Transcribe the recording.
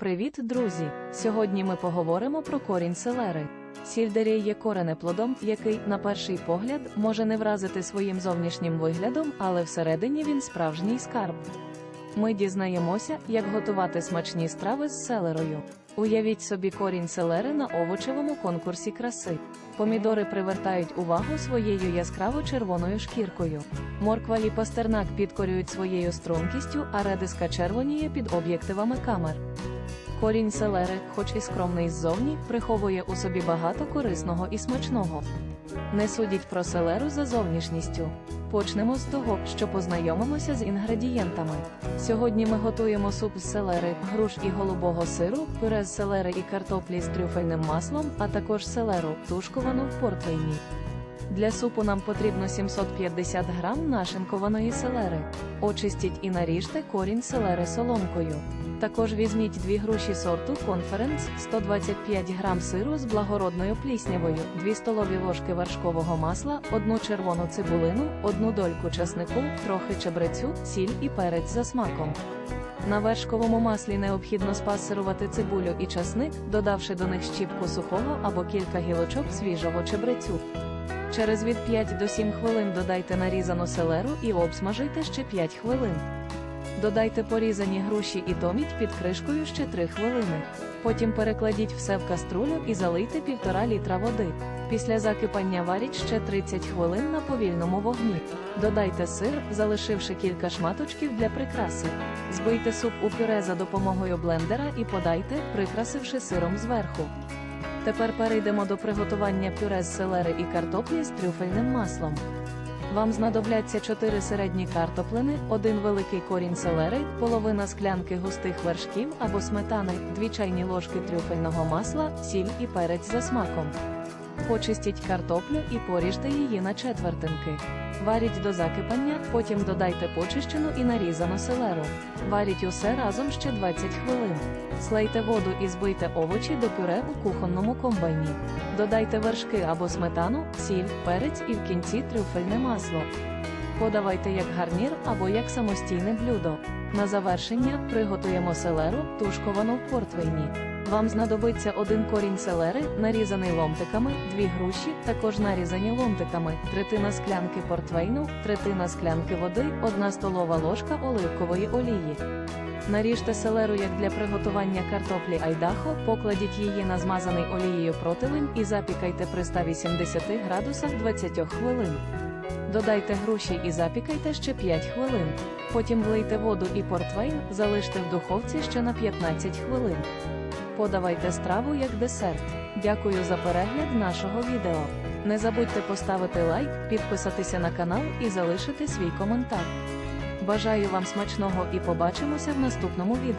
Привіт, друзі! Сьогодні ми поговоримо про корінь селери. Сільдерій є коренеплодом, який, на перший погляд, може не вразити своїм зовнішнім виглядом, але всередині він справжній скарб. Ми дізнаємося, як готувати смачні страви з селерою. Уявіть собі корінь селери на овочевому конкурсі краси. Помідори привертають увагу своєю яскраво червоною шкіркою. Морква і пастернак підкорюють своєю стрункістю, а редиска червоніє під об'єктивами камер. Корінь селери, хоч і скромний ззовні, приховує у собі багато корисного і смачного. Не судіть про селеру за зовнішністю. Почнемо з того, що познайомимося з інгредієнтами. Сьогодні ми готуємо суп з селери, груш і голубого сиру, пюре з селери і картоплі з трюфельним маслом, а також селеру, тушковану в портвейні. Для супу нам потрібно 750 грам нашинкованої селери. Очистіть і наріжте корінь селери соломкою. Також візьміть дві груші сорту конференц, 125 грам сиру з благородною пліснявою, 2 столові ложки вершкового масла, одну червону цибулину, одну дольку часнику, трохи чебрецю, сіль і перець за смаком. На вершковому маслі необхідно спасирувати цибулю і часник, додавши до них щіпку сухого або кілька гілочок свіжого чебрецю. Через від 5 до 7 хвилин додайте нарізану селеру і обсмажуйте ще 5 хвилин. Додайте порізані груші і томіть під кришкою ще 3 хвилини. Потім перекладіть все в каструлю і залийте 1,5 літра води. Після закипання варіть ще 30 хвилин на повільному вогні. Додайте сир, залишивши кілька шматочків для прикраси. Збийте суп у пюре за допомогою блендера і подайте, прикрасивши сиром зверху. Тепер перейдемо до приготування пюре з селери і картоплі з трюфельним маслом. Вам знадобляться 4 середні картоплини, один великий корінь селери, половина склянки густих вершків або сметани, 2 чайні ложки трюфельного масла, сіль і перець за смаком. Почистіть картоплю і поріжте її на четвертинки. Варіть до закипання, потім додайте почищену і нарізану селеру. Варіть усе разом ще 20 хвилин. Слейте воду і збийте овочі до пюре у кухонному комбайні. Додайте вершки або сметану, сіль, перець і в кінці трюфельне масло. Подавайте як гарнір або як самостійне блюдо. На завершення приготуємо селеру, тушковану в портвейні. Вам знадобиться один корінь селери, нарізаний ломтиками, дві груші, також нарізані ломтиками, третина склянки портвейну, третина склянки води, одна столова ложка оливкової олії. Наріжте селеру як для приготування картоплі айдахо, покладіть її на змазаний олією противень і запікайте при 180 градусах 20 хвилин. Додайте груші і запікайте ще 5 хвилин. Потім влийте воду і портвейн, залиште в духовці ще на 15 хвилин. Подавайте страву як десерт. Дякую за перегляд нашого відео. Не забудьте поставити лайк, підписатися на канал і залишити свій коментар. Бажаю вам смачного і побачимося в наступному відео.